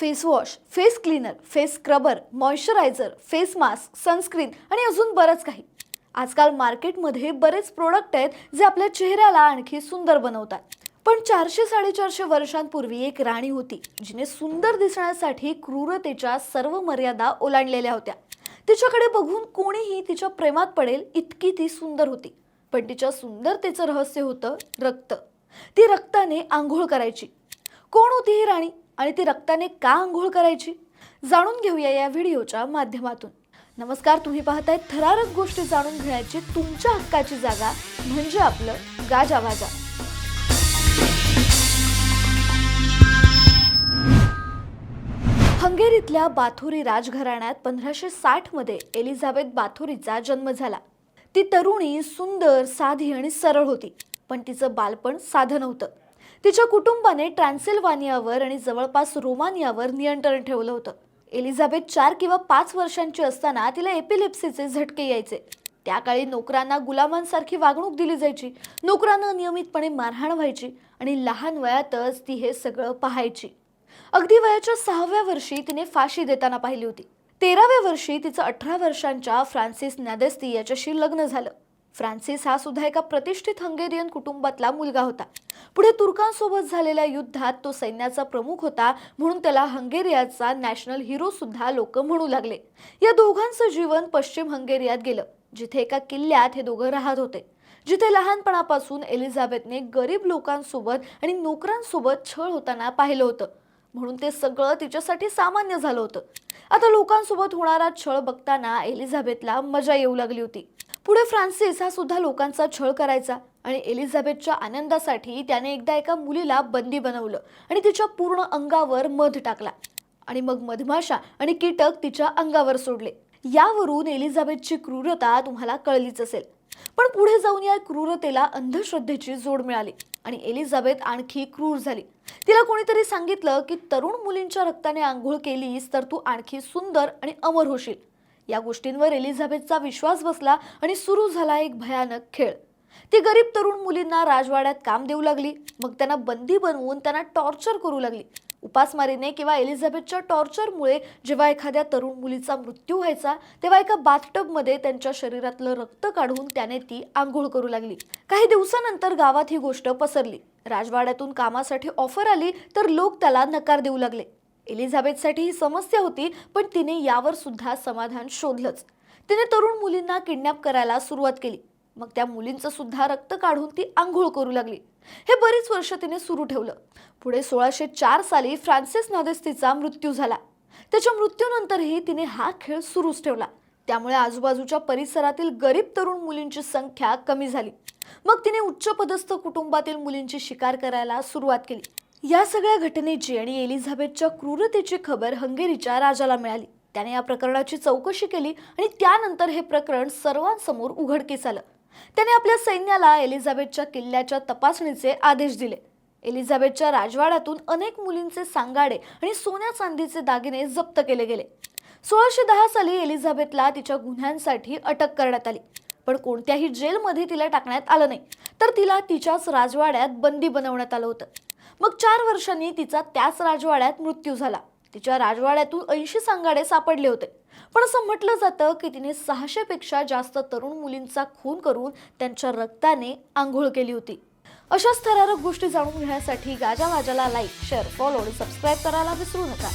Face wash face cleaner face scrubber moisturiser face mask sunscreen आणि अजून बरंच काही. आजकाल मार्केटमध्ये बरेच प्रोडक्ट आहेत जे आपल्या चेहऱ्याला आणखी सुंदर बनवतात. पण चारशे साडेचारशे वर्षांपूर्वी एक राणी होती जिने सुंदर दिसण्यासाठी क्रूरतेच्या सर्व मर्यादा ओलांडलेल्या होत्या. तिच्याकडे बघून कोणीही तिच्या प्रेमात पडेल इतकी ती सुंदर होती. पण तिच्या सुंदरतेचं रहस्य होतं रक्त. ती रक्ताने आंघोळ करायची. कोण होती ही राणी आणि ती रक्ताने का आंघोळ करायची? जाणून घेऊया या व्हिडिओच्या माध्यमातून. नमस्कार तुम्ही पाहताय थरारक गोष्टी जाणून घेण्याची तुमच्या हक्काची जागा म्हणजे आपलं गाजावाजा. हंगेरीतल्या बाथुरी राजघराण्यात पंधराशे साठमध्ये एलिझाबेथ बाथुरीचा जन्म झाला. ती तरुणी सुंदर साधी आणि सरळ होती पण तिचं बालपण साधं नव्हतं. तिच्या कुटुंबाने ट्रान्सिल्वानियावर आणि जवळपास रोमानियावर नियंत्रण ठेवलं होतं. एलिझाबेथ चार किंवा पाच वर्षांची असताना तिला एपिलेप्सीचे झटके यायचे. त्या काळी नोकरांना गुलामांसारखी वागणूक दिली जायची. नोकरांना नियमितपणे मारहाण व्हायची आणि लहान वयातच ती हे सगळं पाहायची. अगदी वयाच्या सहाव्या वर्षी तिने फाशी देताना पाहिली होती. तेराव्या वर्षी तिचं अठरा वर्षांच्या फ्रान्सिस नॅदेस्ती याच्याशी लग्न झालं. फ्रान्सिस हा सुद्धा एका प्रतिष्ठित हंगेरियन कुटुंबातला मुलगा होता. पुढे तुर्कांसोबत झालेल्या युद्धात तो सैन्याचा प्रमुख होता म्हणून त्याला हंगेरियाचा नॅशनल हिरो सुद्धा लोक म्हणू लागले. या दोघांचं जीवन पश्चिम हंगेरियात गेलं जिथे एका किल्ल्यात हे दोघं राहत होते. जिथे लहानपणापासून एलिझाबेथने गरीब लोकांसोबत आणि नोकरांसोबत छळ होताना पाहिलं होतं म्हणून ते सगळं तिच्यासाठी सामान्य झालं होतं. आता लोकांसोबत होणारा छळ बघताना एलिझाबेथला मजा येऊ लागली होती. पुढे फ्रान्सिस हा सुद्धा लोकांचा छळ करायचा आणि एलिझाबेथच्या आनंदासाठी त्याने एकदा एका मुलीला बंदी बनवलं आणि तिच्या पूर्ण अंगावर मध टाकला. आणि मग मधमाशा आणि कीटक तिच्या अंगावर सोडले. यावरून एलिझाबेथची क्रूरता तुम्हाला कळलीच असेल. पण पुढे जाऊन या क्रूरतेला अंधश्रद्धेची जोड मिळाली आणि एलिझाबेथ आणखी क्रूर झाली. तिला कोणीतरी सांगितलं की तरुण मुलींच्या रक्ताने आंघोळ केलीस तर तू आणखी सुंदर आणि अमर होशील. या गोष्टींवर एलिझाबेथचा विश्वास बसला आणि सुरू झाला एक भयानक खेळ. ती गरीब तरुण मुलींना राजवाड्यात काम देऊ लागली. मग त्यांना बंदी बनवून त्यांना टॉर्चर करू लागली. उपासमारीने किंवा एलिझाबेथच्या टॉर्चरमुळे जेव्हा एखाद्या तरुण मुलीचा मृत्यू व्हायचा तेव्हा एका बाथटबमध्ये त्यांच्या शरीरातलं रक्त काढून त्याने ती आंघोळ करू लागली. काही दिवसानंतर गावात ही गोष्ट पसरली. राजवाड्यातून कामासाठी ऑफर आली तर लोक त्याला नकार देऊ लागले. एलिझाबेथसाठी ही समस्या होती पण तिने यावर सुद्धा समाधान शोधलंच. तिने तरुण मुलींना किडनॅप करायला सुरुवात केली. मग त्या मुलींचं सुद्धा रक्त काढून ती आंघोळ करू लागली. हे बरीच वर्ष तिने सुरू ठेवलं. पुढे सोळाशे चार साली फ्रान्सिस नॉदेस्तीचा मृत्यू झाला. त्याच्या मृत्यूनंतरही तिने हा खेळ सुरूच ठेवला. त्यामुळे आजूबाजूच्या परिसरातील गरीब तरुण मुलींची संख्या कमी झाली. मग तिने उच्च पदस्थ कुटुंबातील मुलींची शिकार करायला सुरुवात केली. या सगळ्या घटनेची आणि एलिझाबेथच्या क्रूरतेची खबर हंगेरीच्या राजाला मिळाली. त्याने या प्रकरणाची चौकशी केली आणि त्यानंतर हे प्रकरण सर्वांसमोर उघडकीस आलं. त्याने आपल्या सैन्याला एलिझाबेथच्या किल्ल्याच्या तपासणीचे आदेश दिले. एलिझाबेथच्या राजवाड्यातून अनेक मुलींचे सांगाडे आणि सोन्या चांदीचे दागिने जप्त केले गेले. सोळाशे दहा साली एलिझाबेथला तिच्या गुन्ह्यांसाठी अटक करण्यात आली. पण कोणत्याही जेलमध्ये तिला टाकण्यात आलं नाही. तर तिला तिच्याच राजवाड्यात बंदी बनवण्यात आलं होतं. मग चार वर्षांनी तिचा त्याच राजवाड्यात मृत्यू झाला. तिच्या राजवाड्यातून ऐंशी सांगाडे सापडले होते. पण असं म्हटलं जातं की तिने सहाशेपेक्षा जास्त तरुण मुलींचा खून करून त्यांच्या रक्ताने आंघोळ केली होती. अशाच थरारक गोष्टी जाणून घेण्यासाठी गाजा वाजाला लाईक शेअर फॉलो आणि सबस्क्राईब करायला विसरू नका.